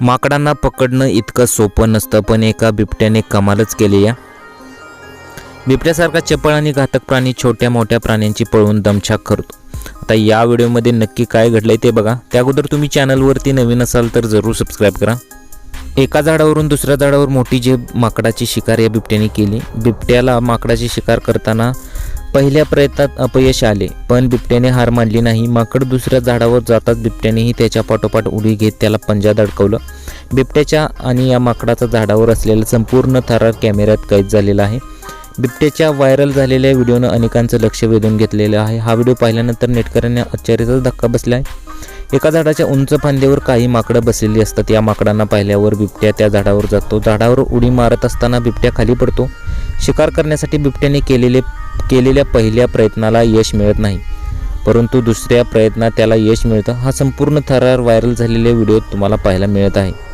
माकडांना पकडणं इतकं सोपं नसतं पण एका बिबट्याने कमालच केली या. बिबट्यासारखा चपळ आणि घातक प्राणी छोट्या मोठ्या प्राण्यांची पळवून दमछाक करतो. आता या व्हिडिओमध्ये नक्की काय घडलंय ते बघा. त्या अगोदर तुम्ही चॅनलवरती नवीन असाल तर जरूर सबस्क्राईब करा. एका झाडावरून दुसऱ्या झाडावर मोठी जे माकडाची शिकार या बिबट्याने केली बिबट्याला माकडाची शिकार करताना पहिल्या प्रयत्नात अपयश आले पण बिबट्याने हार मानली नाही. माकड दुसऱ्या झाडावर जाताच बिबट्यानेही त्याच्या पाठोपाठ उडी घेत त्याला पंजात अडकवलं बिबट्याच्या आणि या माकडाचा झाडावर असलेला संपूर्ण थरार कॅमेऱ्यात कैद झालेला आहे. बिबट्याच्या व्हायरल झालेल्या व्हिडिओनं अनेकांचं लक्ष वेधून घेतलेलं आहे. हा व्हिडिओ पाहिल्यानंतर नेटकऱ्यांना आश्चर्याचा धक्का बसला आहे. एका झाडाच्या उंच फांद्यावर काही माकडं बसलेली असतात. या माकडांना पाहिल्यावर बिबट्या त्या झाडावर जातो. झाडावर उडी मारत असताना बिबट्या खाली पडतो. शिकार करण्यासाठी बिबट्याने केलेले केलेल्या पहिल्या प्रयत्नाला यश मिळत नाही. परंतु दुसऱ्या प्रयत्नात त्याला यश मिळतं. हा संपूर्ण थरार व्हायरल झालेल्या व्हिडिओत तुम्हाला पाहायला मिळत आहे.